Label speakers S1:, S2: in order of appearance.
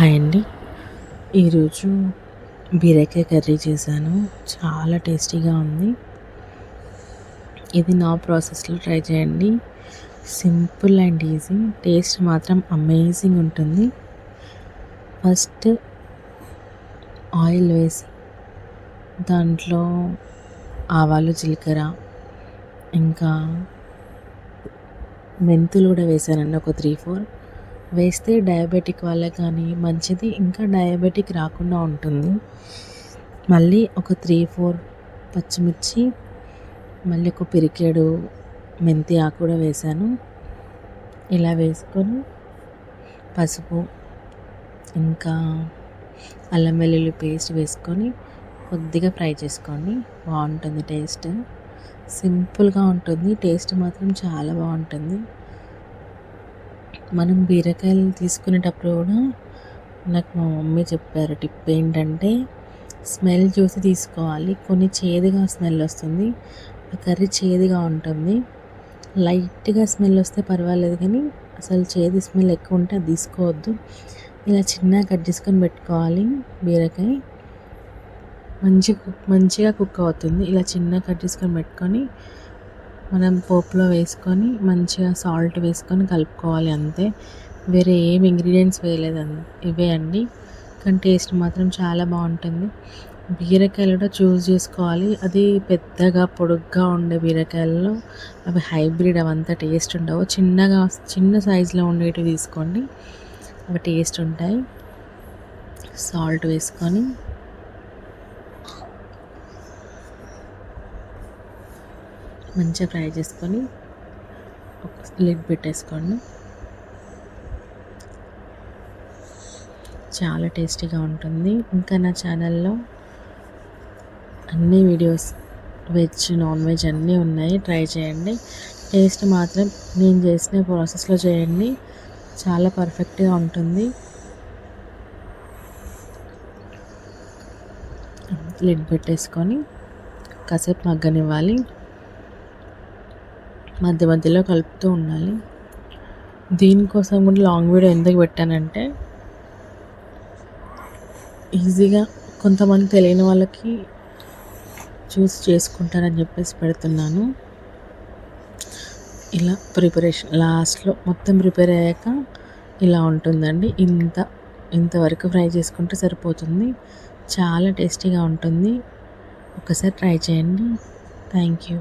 S1: Hi అండి. ఈరోజు బీరకాయ కర్రీ చేశాను. చాలా టేస్టీగా ఉంది. ఇది నా ప్రాసెస్లో ట్రై చేయండి. Simple and easy. టేస్ట్ మాత్రం అమేజింగ్ ఉంటుంది. ఫస్ట్ ఆయిల్ వేసి దాంట్లో ఆవాలు జీలకర్ర ఇంకా మెంతులు కూడా వేసానండి ఒక త్రీ ఫోర్. వేస్తే డయాబెటిక్ వాళ్ళకి కానీ మంచిది ఇంకా డయాబెటిక్ రాకుండా ఉంటుంది. మళ్ళీ ఒక త్రీ ఫోర్ పచ్చిమిర్చి మళ్ళీ ఒక పిరికేడు మెంతి ఆకు కూడా వేసాను. ఇలా వేసుకొని పసుపు ఇంకా అల్లం వెల్లుల్లి పేస్ట్ వేసుకొని కొద్దిగా ఫ్రై చేసుకోండి. బాగుంటుంది టేస్ట్. సింపుల్గా ఉంటుంది టేస్ట్ మాత్రం చాలా బాగుంటుంది. మనం బీరకాయలు తీసుకునేటప్పుడు కూడా నాకు మా మమ్మీ చెప్పారు టిప్ ఏంటంటే స్మెల్ చూసి తీసుకోవాలి. కొన్ని చేదుగా స్మెల్ వస్తుంది. ఆ కర్రీ చేదుగా ఉంటుంది. లైట్గా స్మెల్ వస్తే పర్వాలేదు కానీ అసలు చేదు స్మెల్ ఎక్కువ ఉంటే అది తీసుకోవద్దు. ఇలా చిన్నగా కట్ చేసుకొని పెట్టుకోవాలి బీరకాయ. మంచి కుక్ మంచిగా కుక్ అవుతుంది. ఇలా చిన్నగా కట్ చేసుకొని పెట్టుకొని మనం పోపులో వేసుకొని మంచిగా సాల్ట్ వేసుకొని కలుపుకోవాలి అంతే. వేరే ఏం ఇంగ్రీడియంట్స్ వేయలేదు ఇవే అండి. కానీ టేస్ట్ మాత్రం చాలా బాగుంటుంది. బీరకాయలు కూడా చూస్ చేసుకోవాలి. అది పెద్దగా పొడుగ్గా ఉండే బీరకాయల్లో అవి హైబ్రిడ్ అవంతా టేస్ట్ ఉండవు. చిన్నగా చిన్న సైజులో ఉండేటివి తీసుకోండి. అవి టేస్ట్ ఉంటాయి. సాల్ట్ వేసుకొని మంచిగా ఫ్రై చేసుకొని ఒక లిడ్ పెట్టేసుకోండి. చాలా టేస్టీగా ఉంటుంది. ఇంకా నా ఛానల్లో అన్ని వీడియోస్ వెజ్ నాన్ వెజ్ అన్నీ ఉన్నాయి. ట్రై చేయండి. టేస్ట్ మాత్రం నేను చేసిన ప్రాసెస్లో చేయండి. చాలా పర్ఫెక్ట్గా ఉంటుంది. లిడ్ పెట్టేసుకొని కాసేపు మగ్గనివ్వాలి. మధ్య మధ్యలో కలుపుతూ ఉండాలి. దీనికోసం కూడా లాంగ్ వీడియో ఎందుకు పెట్టానంటే ఈజీగా కొంతమంది తెలియని వాళ్ళకి చూస్ చేసుకుంటారని చెప్పేసి పెడుతున్నాను. ఇలా ప్రిపరేషన్ లాస్ట్లో మొత్తం ప్రిపేర్ అయ్యాక ఇలా ఉంటుందండి. ఇంత ఇంతవరకు ఫ్రై చేసుకుంటే సరిపోతుంది. చాలా టేస్టీగా ఉంటుంది. ఒకసారి ట్రై చేయండి. Thank you.